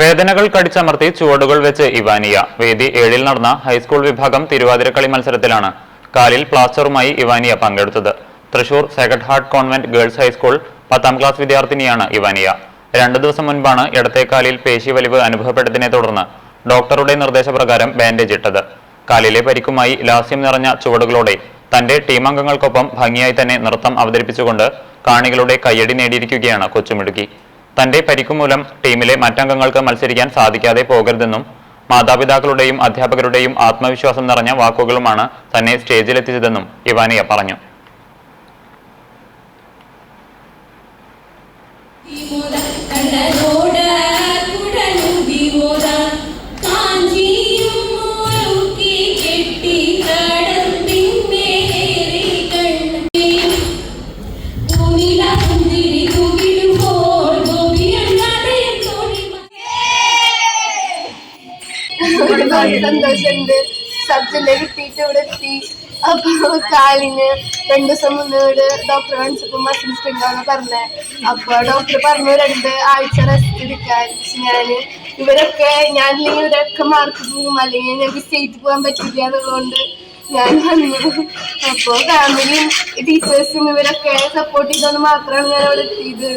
വേദനകൾ കടിച്ചമർത്തി ചുവടുകൾ വെച്ച് ഇവാനിയ. വേദി ഏഴിൽ നടന്ന ഹൈസ്കൂൾ വിഭാഗം തിരുവാതിരക്കളി മത്സരത്തിലാണ് കാലിൽ പ്ലാസ്റ്ററുമായി ഇവാനിയ പങ്കെടുത്തത്. Thrissur Sacred Heart Convent Girls High School പത്താം ക്ലാസ് വിദ്യാർത്ഥിനിയാണ് ഇവാനിയ. രണ്ടു ദിവസം മുൻപാണ് ഇടത്തേക്കാലിൽ പേശി വലിവ് അനുഭവപ്പെട്ടതിനെ തുടർന്ന് ഡോക്ടറുടെ നിർദ്ദേശപ്രകാരം ബാൻഡേജ് ഇട്ടത്. കാലിലെ പരിക്കുമായി ലാസ്യം നിറഞ്ഞ ചുവടുകളോടെ തന്റെ ടീമംഗങ്ങൾക്കൊപ്പം ഭംഗിയായി തന്നെ നൃത്തം അവതരിപ്പിച്ചുകൊണ്ട് കാണികളുടെ കയ്യടി നേടിയിരിക്കുകയാണ് കൊച്ചുമിടുക്കി. തന്റെ പരിക്കു മൂലം ടീമിലെ മറ്റംഗങ്ങൾക്ക് മത്സരിക്കാൻ സാധിക്കാതെ പോകരുതെന്നും മാതാപിതാക്കളുടെയും അധ്യാപകരുടെയും ആത്മവിശ്വാസം നിറഞ്ഞ വാക്കുകളുമാണ് തന്നെ സ്റ്റേജിലെത്തിച്ചതെന്നും ഇവാനിയ പറഞ്ഞു. സന്തോഷമുണ്ട്. സബ് ജില്ല കിട്ടിയിട്ട് ഇവിടെ എത്തി. അപ്പൊ കാലിന് രണ്ടു ദിവസം മുന്നേ ഇവിടെ ഡോക്ടർ കാണിച്ചപ്പോ മസിൽ സ്ട്രിങ്ങാന്ന് പറഞ്ഞേ. അപ്പൊ ഡോക്ടർ പറഞ്ഞു രണ്ട് ആഴ്ച റെസ്റ്റ് എടുക്കാൻ. ഞാൻ ഇവരൊക്കെ ഞാനില്ലെങ്കിൽ ഇവരൊക്കെ മാർക്ക് പോകും. അല്ലെങ്കിൽ ഞങ്ങൾക്ക് സ്റ്റേറ്റ് പോകാൻ പറ്റില്ല എന്നുള്ളതുകൊണ്ട് ഞാൻ വന്നു. അപ്പൊ ഫാമിലിയും ടീച്ചേഴ്സും ഇവരൊക്കെ സപ്പോർട്ട് ചെയ്തോണ്ട് മാത്രമാണ് ഞാൻ അവിടെ എത്തിയത്.